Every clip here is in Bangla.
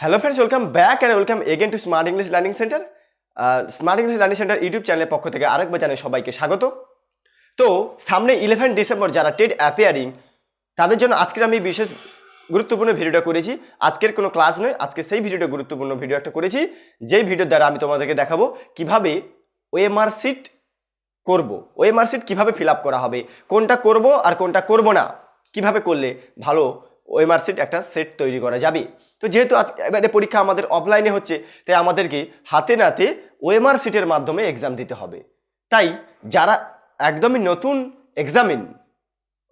Hello friends welcome back and welcome again to smart English learning centre smart English learning centre YouTube চ্যানেলের পক্ষ থেকে আরেকবার জানাই সবাইকে স্বাগত। তো, সামনে ইলেভেন ডিসেম্বর যারা টেড অ্যাপিয়ারিং তাদের জন্য আজকের আমি বিশেষ গুরুত্বপূর্ণ ভিডিওটা করেছি। আজকের কোনো ক্লাস নয়, আজকে সেই ভিডিওটা গুরুত্বপূর্ণ ভিডিও একটা করেছি। যেই ভিডিওর দ্বারা আমি তোমাদেরকে দেখাবো কীভাবে ওএমআর সিট করব ওএমআর সিট কীভাবে ফিল আপ করা হবে, কোনটা করব আর কোনটা করব না, কীভাবে করলে ভালো ওএমআর সিট একটা সেট তৈরি করা যাবে। তো যেহেতু আজ এবারে পরীক্ষা আমাদের অফলাইনে হচ্ছে, তাই আমাদেরকে হাতে নাতে ওএমআর সিটের মাধ্যমে এক্সাম দিতে হবে। তাই যারা একদমই নতুন এক্সামিন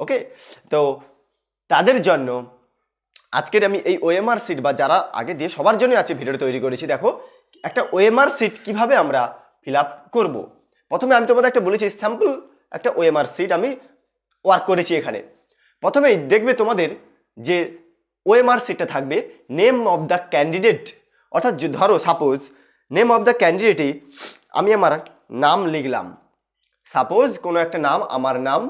ওকে তো তাদের জন্য আজকের আমি এই ওএমআর সিট বা যারা আগে দিয়ে সবার জন্য আছে ভিডিও তৈরি করেছি, দেখো, একটা ওএমআর সিট কীভাবে আমরা ফিল আপ করব? প্রথমে আমি তোমাদের একটা বলেছি স্যাম্পল একটা ওএমআর সিট আমি ওয়ার্ক করেছি এখানে। প্রথমেই দেখবে তোমাদের যে ওএমআর সিটটা থাকবে। নেম অফ দ্য ক্যান্ডিডেট অর্থাৎ ধরো সাপোজ নেম অফ দ্য ক্যান্ডিডেটে আমি আমার নাম লিখলাম। সাপোজ কোনো একটা নাম, আমার নাম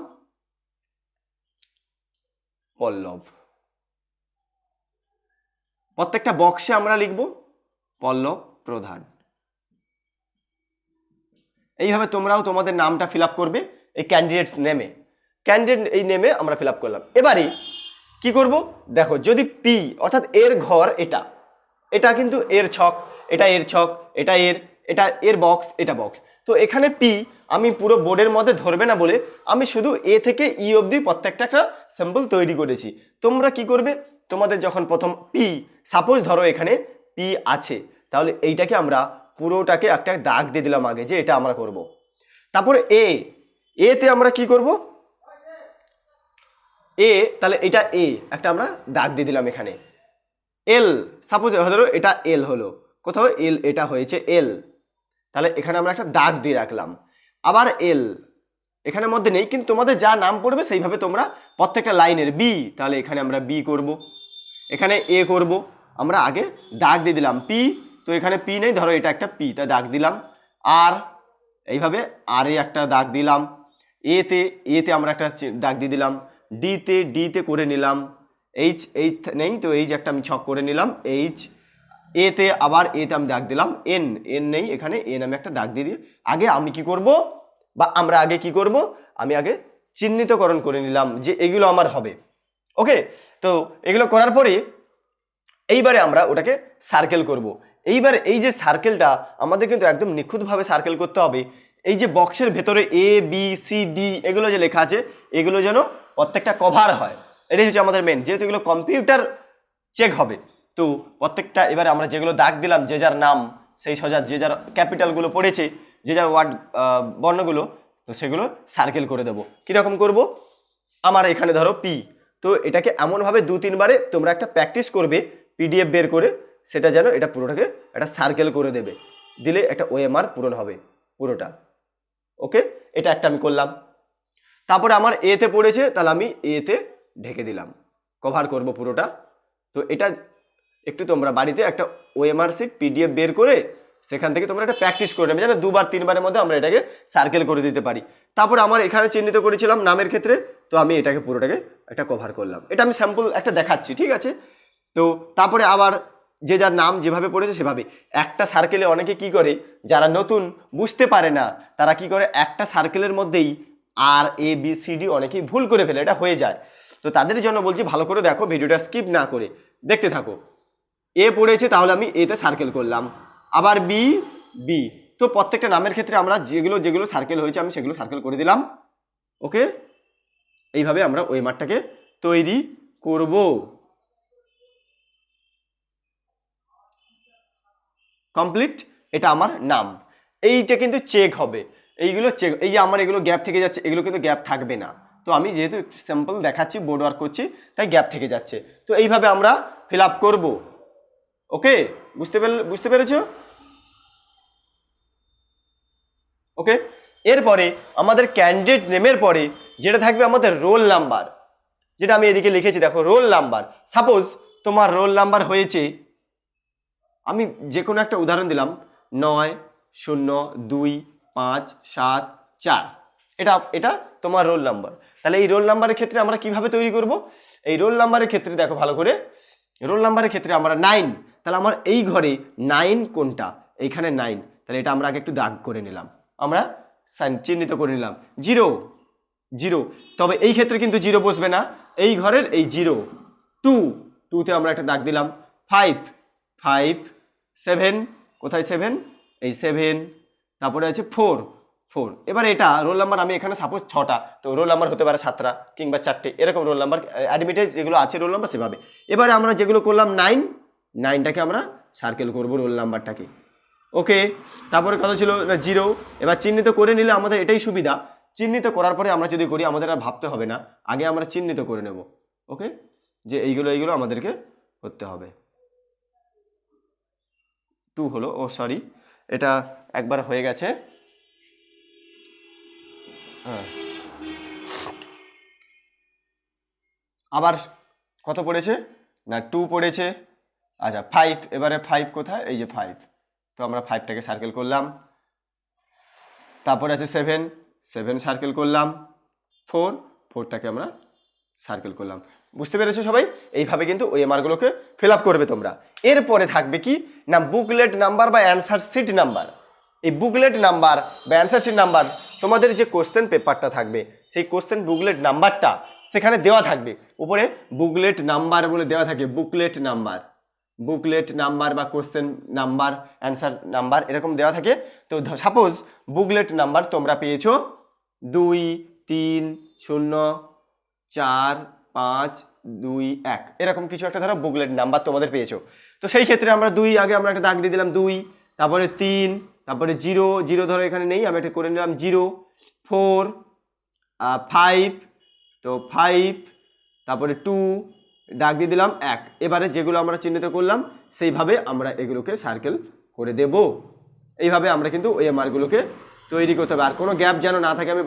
পল্লব। প্রত্যেকটা বক্সে আমরা লিখব পল্লব প্রধান। এইভাবে তোমরাও তোমাদের নামটা ফিল করবে এই ক্যান্ডিডেটস নেমে ক্যান্ডিডেট এই নেমে আমরা ফিল করলাম। এবারে কি করব? দেখো, যদি পি অর্থাৎ এর ঘর এটা। এটা কিন্তু এর ছক, এটা এর ছক, এটা এর এটা এর বক্স এটা বক্স তো এখানে পি আমি পুরো বোর্ডের মধ্যে ধরবে না বলে আমি শুধু এ থেকে ই অবধি প্রত্যেকটা একটা স্যাম্পল তৈরি করেছি। তোমরা কি করবে? তোমাদের যখন প্রথম পি সাপোজ ধরো এখানে পি আছে, তাহলে এইটাকে আমরা পুরোটাকে একটা দাগ দিয়ে দিলাম আগে যে এটা আমরা করব। তারপরে এ এতে আমরা কি করব? এ তাহলে এটা এ একটা আমরা দাগ দিয়ে দিলাম এখানে। এল সাপোজ ধরো এটা এল হলো, কোথাও এল এটা হয়েছে এল তাহলে এখানে আমরা একটা দাগ দিয়ে রাখলাম। আবার এল এখানের মধ্যে নেই, কিন্তু তোমাদের যা নাম পড়বে সেইভাবে তোমরা প্রত্যেকটা লাইনের বি তাহলে এখানে আমরা বি করব। এখানে এ করব, আমরা আগে দাগ দিয়ে দিলাম পি তো এখানে পি নেই, ধরো এটা একটা পি তা দাগ দিলাম। আর এইভাবে আর এ একটা দাগ দিলাম। এতে এতে আমরা একটা দাগ দিয়ে দিলাম। ডিতে ডিতে করে নিলাম। এইচ এইচ নেই তো এইচ একটা আমি ছক করে নিলাম। এইচ এতে আবার এতে আমি দাগ দিলাম। এন এন নেই, এখানে এন আমি একটা দাগ দিয়ে দিই। আগে আমি কি করব? বা আমরা আগে কি করব? আমি আগে চিহ্নিতকরণ করে নিলাম যে এগুলো আমার হবে। ওকে তো এগুলো করার পরে এইবারে আমরা ওটাকে সার্কেল করব। এইবার এই যে সার্কেলটা আমাদের কিন্তু একদম নিখুঁতভাবে সার্কেল করতে হবে। এই যে বক্সের ভেতরে এ বি সি ডি এগুলো যে লেখা আছে, এগুলো যেন প্রত্যেকটা কভার হয়। এটাই হচ্ছে আমাদের মেন যেহেতু এগুলো কম্পিউটার চেক হবে। তো প্রত্যেকটা, এবারে আমরা যেগুলো দাগ দিলাম, যে যার নাম, সেই সজা যে যার ক্যাপিটালগুলো পড়েছে, যে যার ওয়ার্ড বর্ণগুলো, তো সেগুলো সার্কেল করে দেবো। কীরকম করব? আমার এখানে ধরো পি তো এটাকে এমনভাবে দু, তিনবারে তোমরা একটা প্র্যাকটিস করবে পিডিএফ বের করে, সেটা যেন এটা পুরোটাকে একটা সার্কেল করে দেবে। দিলে একটা ওএমআর পূরণ হবে, পুরোটা। ওকে? এটা একটা আমি করলাম। তারপরে আমার এতে পড়েছে, তাহলে আমি এতে ঢেকে দিলাম। কভার করব পুরোটা। তো এটা একটু তোমরা বাড়িতে একটা ওএমআর সিট পিডিএফ বের করে সেখান থেকে তোমরা একটা প্র্যাকটিস করে নেবে। যেন দুবার, তিনবারের মধ্যে আমরা এটাকে সার্কেল করে দিতে পারি। তারপর আমার এখানে চিহ্নিত করেছিলাম নামের ক্ষেত্রে, তো আমি এটাকে পুরোটাকে একটা কভার করলাম। এটা আমি স্যাম্পল একটা দেখাচ্ছি, ঠিক আছে? তো তারপরে আবার যে যার নাম যেভাবে পড়েছে সেভাবে। একটা সার্কেলে অনেকে কি করে, যারা নতুন, বুঝতে পারে না, তারা কি করে, একটা সার্কেলের মধ্যেই আর এ বি সি ডি অনেকেই ভুল করে ফেলে, এটা হয়ে যায়। তো তাদের জন্য বলছি, ভালো করে দেখো, ভিডিওটা স্কিপ না করে। দেখতে থাকো। এ পড়েছে, তাহলে আমি এতে সার্কেল করলাম। আবার বি বি তো প্রত্যেকটা নামের ক্ষেত্রে আমরা যেগুলো যেগুলো সার্কেল হয়েছে, আমি সেগুলো সার্কেল করে দিলাম। ওকে এইভাবে আমরা ওই মাঠটাকে তৈরি করব। কমপ্লিট এটা আমার নাম। এইটা কিন্তু চেক হবে। এইগুলো চেক এই যে আমার এগুলো গ্যাপ থেকে যাচ্ছে, এগুলো কিন্তু গ্যাপ থাকবে না। তো আমি যেহেতু একটু স্যাম্পল দেখাচ্ছি বোর্ড ওয়ার্ক করছি, তাই গ্যাপ থেকে যাচ্ছে। তো এইভাবে আমরা ফিল আপ করব। ওকে? বুঝতে পেরে বুঝতে পেরেছ? ওকে? এরপরে আমাদের ক্যান্ডিডেট নেমের পরে যেটা থাকবে আমাদের রোল নাম্বার যেটা আমি এদিকে লিখেছি, দেখো রোল নাম্বার সাপোজ তোমার রোল নাম্বার হয়েছে আমি যে কোনো একটা উদাহরণ দিলাম, নয়, শূন্য, দুই, পাঁচ, সাত, চার। এটা এটা তোমার রোল নাম্বার তাহলে এই রোল নাম্বারের ক্ষেত্রে আমরা কীভাবে তৈরি করব? এই রোল নাম্বারের ক্ষেত্রে দেখো ভালো করে রোল নাম্বারের ক্ষেত্রে আমরা নাইন তাহলে আমার এই ঘরে নাইন কোনটা? এইখানে নাইন তাহলে এটা আমরা আগে একটু দাগ করে নিলাম। আমরা সাইন চিহ্নিত করে নিলাম। জিরো জিরো তবে এই ক্ষেত্রে কিন্তু জিরো বসবে না। এই ঘরের এই জিরো টু টুতে আমরা একটা দাগ দিলাম। ফাইভ ফাইভ, সেভেন, কোথায় সেভেন? এই সেভেন। তারপরে আছে ফোর ফোর। এবার এটা রোল নাম্বার আমি এখানে সাপোজ ছটা, তো রোল নাম্বার হতে পারে সাতটা কিংবা চারটে, এরকম রোল নাম্বার অ্যাডমিটেজ যেগুলো আছে রোল নাম্বার সেভাবে। এবারে আমরা যেগুলো করলাম নাইন নাইনটাকে আমরা সার্কেল করব রোল নাম্বারটাকে। ওকে তারপরে কথা ছিল? জিরো এবার চিহ্নিত করে নিলে আমাদের এটাই সুবিধা। চিহ্নিত করার পরে আমরা যদি করি, আমাদের আর ভাবতে হবে না। আগে আমরা চিহ্নিত করে নেব। ওকে যে এইগুলো এইগুলো আমাদেরকে করতে হবে। টু হলো, ও সরি এটা একবার হয়ে গেছে। হ্যাঁ। আবার কত পড়েছে? না টু পড়েছে। আচ্ছা ফাইভ এবারে ফাইভ কোথায়? এই যে ফাইভ তো আমরা ফাইভটাকে সার্কেল করলাম। তারপরে আছে সেভেন সেভেন সার্কেল করলাম। ফোর ফোরটাকে আমরা সার্কেল করলাম। বুঝতে পেরেছ সবাই? এইভাবে কিন্তু ওই এমআরগুলোকে ফিল আপ করবে তোমরা। এরপরে থাকবে কি? না বুকলেট নাম্বার বা অ্যান্সার সিট নাম্বার এই বুকলেট নাম্বার বা অ্যান্সার সিট নাম্বার তোমাদের যে কোশ্চেন পেপারটা থাকবে, সেই কোশ্চেন বুকলেট নাম্বারটা সেখানে দেওয়া থাকবে। উপরে বুকলেট নাম্বার বলে দেওয়া থাকে বুকলেট নাম্বার বুকলেট নাম্বার বা কোশ্চেন নাম্বার অ্যান্সার নাম্বার এরকম দেওয়া থাকে। তো সাপোজ বুকলেট নাম্বার তোমরা পেয়েছ দুই, তিন, শূন্য, চার পাঁচ, দুই, এক। এরকম কিছু একটা ধরো বুকলেট নাম্বার তোমাদের পেয়েছ। তো সেই ক্ষেত্রে আমরা দুই, আগে আমরা একটা দাগ দিয়ে দিলাম দুই, তারপরে তিন, তারপরে জিরো জিরো ধরো এখানে নেই, আমি একটা করে নিলাম জিরো, ফোর ফাইভ তো ফাইভ তারপরে টু ডাক দিয়ে দিলাম এক। এবারে যেগুলো আমরা চিহ্নিত করলাম, সেইভাবে আমরা এগুলোকে সার্কেল করে দেব। এইভাবে আমরা কিন্তু ওই এমআরগুলোকে তৈরি করতে হবে। আর কোনো গ্যাপ যেন না থাকে, আমি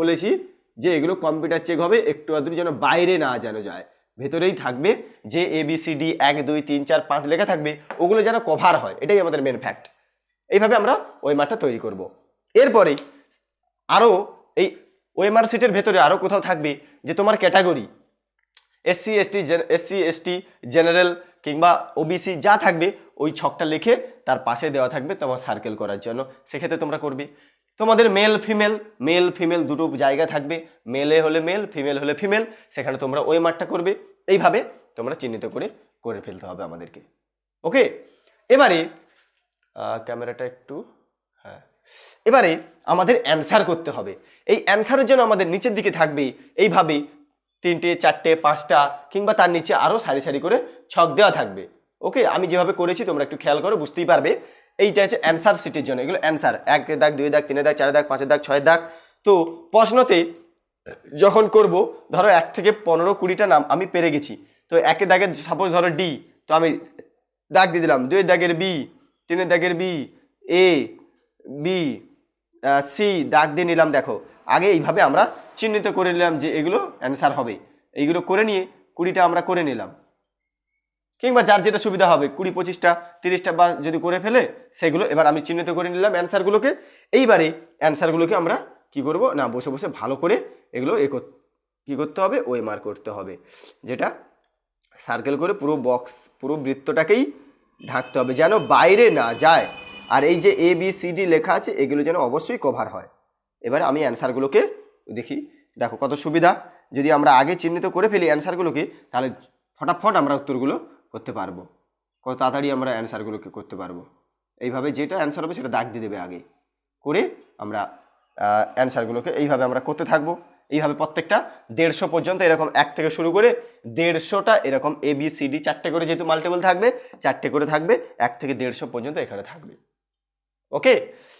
বলেছি যে এগুলো কম্পিউটার চেক হবে, একটু আধটু যেন বাইরে না যেন যায়। ভেতরেই থাকবে যে এ বি সি ডি এক, দুই, তিন, চার, পাঁচ লেখা থাকবে, ওগুলো যেন কভার হয়। এটাই আমাদের মেন ফ্যাক্ট এইভাবে আমরা ওই মাঠটা তৈরি করব। এরপরেই আরও এই ওএমআর সিটের ভেতরে আরও কোথাও থাকবে যে তোমার category SC ST SC ST general কিংবা ওবিসি যা থাকবে, ওই ছকটা লিখে তার পাশে দেওয়া থাকবে তোমার সার্কেল করার জন্য। সেক্ষেত্রে তোমরা করবে। তোমাদের মেল ফিমেল মেল ফিমেল দুটো জায়গা থাকবে। মেলে হলে মেল ফিমেল হলে ফিমেল সেখানে তোমরা ওই মাঠটা করবে। এইভাবে তোমরা চিহ্নিত করে করে ফেলতে হবে আমাদেরকে। ওকে এবারে ক্যামেরাটা একটু হ্যাঁ। এবারে আমাদের অ্যান্সার করতে হবে। এই অ্যান্সারের জন্য আমাদের নিচের দিকে থাকবে, এইভাবে তিনটে, চারটে, পাঁচটা, কিংবা তার নিচে আরও সারি সারি করে ছক দেওয়া থাকবে। ওকে আমি যেভাবে করেছি, তোমরা একটু খেয়াল করো, বুঝতেই পারবে। এইটা হচ্ছে অ্যান্সার সিটির জন্য। এগুলো অ্যান্সার এক দাগ, দুই দাগ তিনের দাগ, চার দাগ পাঁচের দাগ, ছয় দাগ। তো প্রশ্নতে যখন করব, ধরো এক থেকে পনেরো কুড়িটা নাম আমি পেরে গেছি। তো একের দাগের সাপোজ ধরো ডি তো আমি দাগ দিয়ে দিলাম। দুই দাগের বি তিনের দাগের বি এ বি সি দাগ দিয়ে নিলাম, দেখো। আগে এইভাবে আমরা চিহ্নিত করে নিলাম যে এগুলো অ্যান্সার হবে। এইগুলো করে নিয়ে কুড়িটা আমরা করে নিলাম। কিংবা যার যেটা সুবিধা হবে, কুড়ি, পঁচিশটা, তিরিশটা বা যদি করে ফেলে, সেগুলো এবার আমি চিহ্নিত করে নিলাম অ্যান্সারগুলোকে এইবারে অ্যান্সারগুলোকে আমরা কি করব? না, বসে বসে ভালো করে এগুলো এ কি করতে হবে? ওয়ে মার্ক করতে হবে। যেটা সার্কেল করে পুরো বক্স পুরো বৃত্তটাকেই ঢাকতে হবে যেন বাইরে না যায়। আর এই যে এ বি সি ডি লেখা আছে, এগুলো যেন অবশ্যই কভার হয়। এবার আমি অ্যান্সারগুলোকে দেখি। দেখো কত সুবিধা। যদি আমরা আগে চিহ্নিত করে ফেলি অ্যান্সারগুলোকে তাহলে ফটাফট আমরা উত্তরগুলো করতে পারব। কত তাড়াতাড়ি আমরা অ্যান্সারগুলোকে করতে পারব। এইভাবে যেটা অ্যান্সার হবে সেটা দাগ দিয়ে দেবে আগে। করে আমরা অ্যান্সারগুলোকে এইভাবে আমরা করতে থাকব। এইভাবে প্রত্যেকটা দেড়শো পর্যন্ত এরকম এক থেকে শুরু করে দেড়শোটা এরকম এ বি সি ডি চারটে করে যেহেতু মাল্টিপল থাকবে, চারটে করে থাকবে, এক থেকে দেড়শো পর্যন্ত এখানে থাকবে। ওকে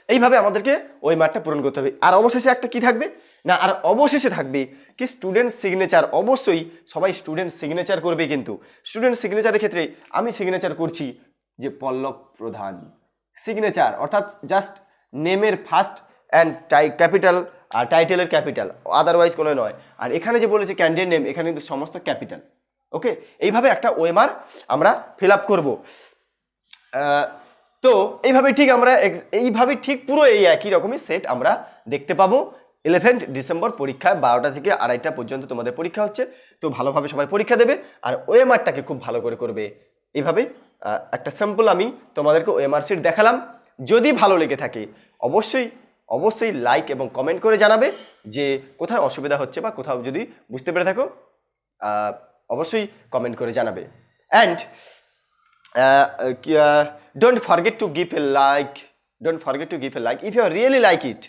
এইভাবে আমাদেরকে ওই মাঠটা পূরণ করতে হবে। আর অবশেষে একটা কি থাকবে? না, আর অবশেষে থাকবে কি স্টুডেন্ট সিগনেচার অবশ্যই সবাই স্টুডেন্ট সিগনেচার করবে কিন্তু। স্টুডেন্ট সিগনেচারের ক্ষেত্রে আমি সিগনেচার করছি যে পল্লব প্রধান। সিগনেচার অর্থাৎ জাস্ট নেমের ফার্স্ট অ্যান্ড টাই ক্যাপিটাল আর টাইটেলের ক্যাপিটাল আদারওয়াইজ কোনো নয়। আর এখানে যে বলেছে ক্যান্ডিডেট নেম এখানে কিন্তু সমস্ত ক্যাপিটাল ওকে এইভাবে একটা ওয়েমার আমরা ফিল আপ করব। তো এইভাবে ঠিক আমরা এইভাবে ঠিক পুরো এই একই রকমই সেট আমরা দেখতে পাবো। ইলেভেন্থ ডিসেম্বর পরীক্ষায় বারোটা থেকে আড়াইটা পর্যন্ত তোমাদের পরীক্ষা হচ্ছে। তো ভালোভাবে সবাই পরীক্ষা দেবে আর ওএমআরটাকে খুব ভালো করে করবে। আহ, একটা স্যাম্পল আমি তোমাদেরকে ওএমআর শিট দেখালাম। যদি ভালো লেগে থাকে অবশ্যই অবশ্যই লাইক এবং কমেন্ট করে জানাবে যে কোথায় অসুবিধা হচ্ছে বা কোথাও যদি বুঝতে পেরে থাকো অবশ্যই কমেন্ট করে জানাবে। And don't forget to give a like don't forget to give a like if you really like it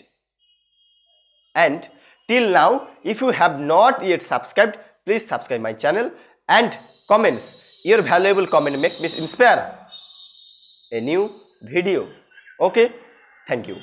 And till now, if you have not yet subscribed, please subscribe my channel and comments. Your valuable comment make me inspire a new video. Okay, thank you.